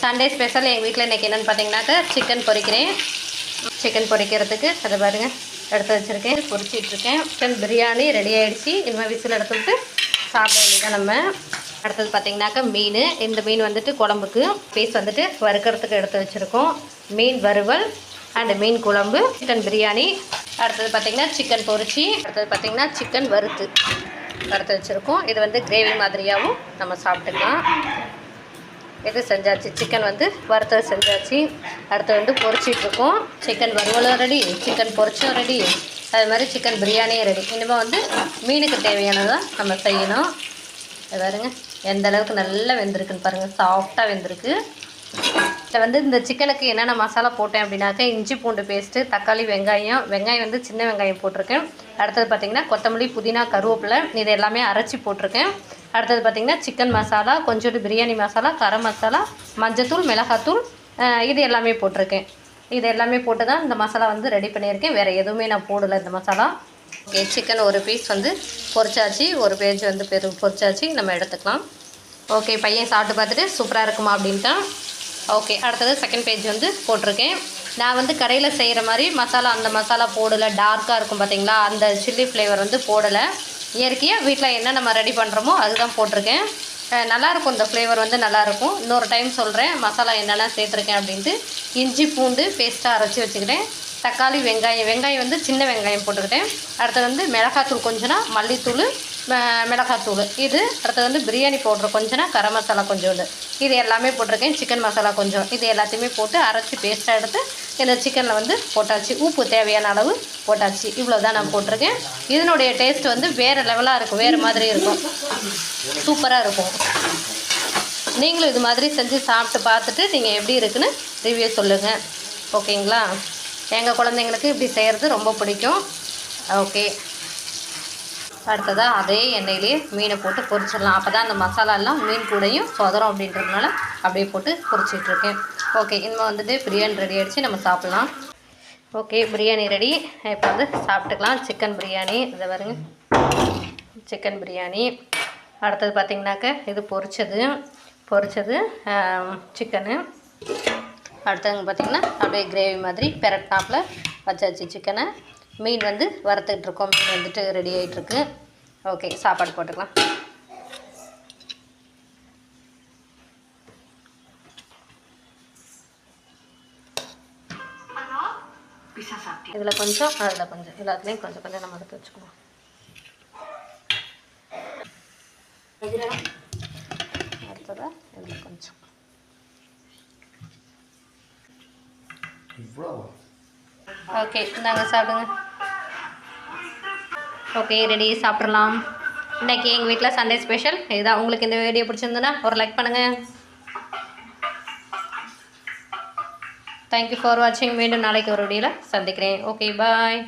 Sunday special எங்கள் வீட்டில் இன்றைக்கி என்னென்னு பார்த்தீங்கன்னாக்கா சிக்கன் பொரிக்கிறேன் சிக்கன் பொரிக்கிறதுக்கு அதை பாருங்கள் எடுத்து வச்சுருக்கேன். பொரிச்சிட்ருக்கேன் சிக்கன் பிரியாணி ரெடி ஆகிடுச்சு இனிமேல் விசில் எடுத்துட்டு சாப்பிட வேண்டியதான் நம்ம. அடுத்தது பார்த்திங்கனாக்கா மீன். இந்த மீன் வந்துட்டு குழம்புக்கு பீஸ் வந்துட்டு வறுக்கிறதுக்கு எடுத்து வச்சுருக்கோம். மீன் வறுவல் அண்டு மீன் குழம்பு சிக்கன் பிரியாணி. அடுத்தது பார்த்திங்கன்னா சிக்கன் பொரிச்சி அடுத்தது பார்த்திங்கன்னா சிக்கன் வறுத்து வறுத்து வச்சுருக்கோம். இது வந்து கிரேவி மாதிரியாகவும் நம்ம சாப்பிட்டுக்கலாம். இது செஞ்சாச்சு. சிக்கன் வந்து வறுத்தது செஞ்சாச்சு. அடுத்து வந்து பொறிச்சிட்ருக்கோம் சிக்கன் வறுவலும் ரெடி சிக்கன் பொரிச்சும் ரெடி அது மாதிரி சிக்கன் பிரியாணியும் ரெடி இனிமேல் வந்து மீனுக்கு தேவையானதான் நம்ம செய்யணும். இது பாருங்க. எந்த அளவுக்கு நல்லா வெந்திருக்குன்னு பாருங்கள் சாஃப்டாக வெந்திருக்கு. இதில் வந்து இந்த சிக்கனுக்கு என்னென்ன மசாலா போட்டேன் அப்படின்னாக்கா இஞ்சி பூண்டு பேஸ்ட்டு தக்காளி வெங்காயம் வெங்காயம் வந்து சின்ன வெங்காயம் போட்டிருக்கேன். அடுத்தது பார்த்திங்கன்னா கொத்தமல்லி புதினா கருவேப்பிலை இது எல்லாமே அரைச்சி போட்டிருக்கேன். அடுத்தது பார்த்திங்கன்னா சிக்கன் மசாலா கொஞ்சோண்டு பிரியாணி மசாலா கரம் மசாலா மஞ்சத்தூள் மிளகாத்தூள் இது எல்லாமே போட்டிருக்கேன். இது எல்லாமே போட்டு தான் இந்த மசாலா வந்து ரெடி பண்ணியிருக்கேன். வேறு எதுவுமே நான் போடலை இந்த மசாலா. ஓகே சிக்கன் ஒரு பீஸ் வந்து பொரிச்சாச்சு. ஒரு பேஜ் வந்து பெரு பொரிச்சாச்சு. நம்ம எடுத்துக்கலாம். ஓகே பையன் சாப்பிட்டு பார்த்துட்டு சூப்பராக இருக்குமா அப்படின்ட்டான். ஓகே அடுத்தது செகண்ட் பேஜ் வந்து போட்டிருக்கேன். நான் வந்து கடையில் செய்கிற மாதிரி மசாலா அந்த மசாலா போடலை டார்க்காக இருக்கும் பார்த்தீங்களா அந்த சில்லி ஃப்ளேவர் வந்து போடலை. இயற்கையாக வீட்டில் என்ன நம்ம ரெடி பண்ணுறோமோ அதுதான் போட்டிருக்கேன். நல்லாயிருக்கும் இந்த ஃப்ளேவர் வந்து நல்லாயிருக்கும் இன்னொரு டைம் சொல்கிறேன் மசாலா என்னென்ன சேர்த்துருக்கேன் அப்படின்ட்டு. இஞ்சி பூண்டு பேஸ்ட்டாக அரைச்சி வச்சுக்கிட்டேன். தக்காளி வெங்காயம் வெங்காயம் வந்து சின்ன வெங்காயம் போட்டுக்கிட்டேன். அடுத்தது வந்து மிளகாத்தூள் கொஞ்சனா மல்லித்தூள் மிளகாத்தூள். இது அடுத்தது வந்து பிரியாணி பவுட்ரு. கொஞ்சம்னா கரம் மசாலா கொஞ்சோண்டு இது. எல்லாமே போட்டிருக்கேன். சிக்கன் மசாலா கொஞ்சம். இது எல்லாத்தையுமே போட்டு அரைச்சி பேஸ்ட்டாக எடுத்து இந்த சிக்கனில் வந்து போட்டாச்சு. உப்பு தேவையான அளவு போட்டாச்சு. இவ்வளோ தான் நான் போட்டிருக்கேன். இதனுடைய டேஸ்ட் வந்து வேறு லெவலாக இருக்கும். வேறு மாதிரி இருக்கும். சூப்பராக இருக்கும். நீங்களும் இது மாதிரி செஞ்சு சாப்பிட்டு பார்த்துட்டு நீங்கள் எப்படி இருக்குன்னு ரிவ்யூ சொல்லுங்கள் ஓகேங்களா எங்கள் குழந்தைங்களுக்கு இப்படி செய்கிறது ரொம்ப பிடிக்கும். ஓகே அடுத்ததாக அதே எண்ணெயிலே மீனை போட்டு பொரிச்சிடலாம். அப்போ தான் அந்த மசாலா எல்லாம் மீன் கூடையும் சொதரும் அப்படின்றதுனால அப்படியே போட்டு பொரிச்சிட்ருக்கேன் ஓகே இனிமேல் வந்துட்டு பிரியாணி ரெடி ஆகிடுச்சு நம்ம சாப்பிட்லாம். ஓகே பிரியாணி ரெடி இப்போ வந்து சாப்பிட்டுக்கலாம். சிக்கன் பிரியாணி. இதை பாருங்க. சிக்கன் பிரியாணி. அடுத்தது பார்த்திங்கனாக்க இது பொரிச்சது. பொரிச்சது சிக்கனு. அடுத்தது பார்த்திங்கன்னா அப்படியே கிரேவி மாதிரி பெரட்னாப்பில் வச்சாச்சு சிக்கனை. மீன் வந்து வறுத்துக்கிட்டு இருக்கோம் மீன் வந்துட்டு ரெடி ஆகிட்டுருக்கு ஓகே சாப்பாடு போட்டுக்கலாம். இதில் கொஞ்சம் அதில் கொஞ்சம். எல்லாத்துலேயும் கொஞ்சம் கொஞ்சம் நம்ம எடுத்து வச்சுக்குவோம். அடுத்ததாக இதில் கொஞ்சம். ஓகே இந்தாங்க சாப்பிடுங்க. ஓகே ரெடி சாப்பிட்றலாம் இன்றைக்கி எங்கள் வீட்டில் சண்டே ஸ்பெஷல் இதுதான் உங்களுக்கு இந்த வீடியோ பிடிச்சிருந்துன்னா ஒரு லைக் பண்ணுங்கள் தேங்க்யூ ஃபார் வாட்சிங் மீண்டும் நாளைக்கு ஒரு வீடியோவில் சந்திக்கிறேன். Okay bye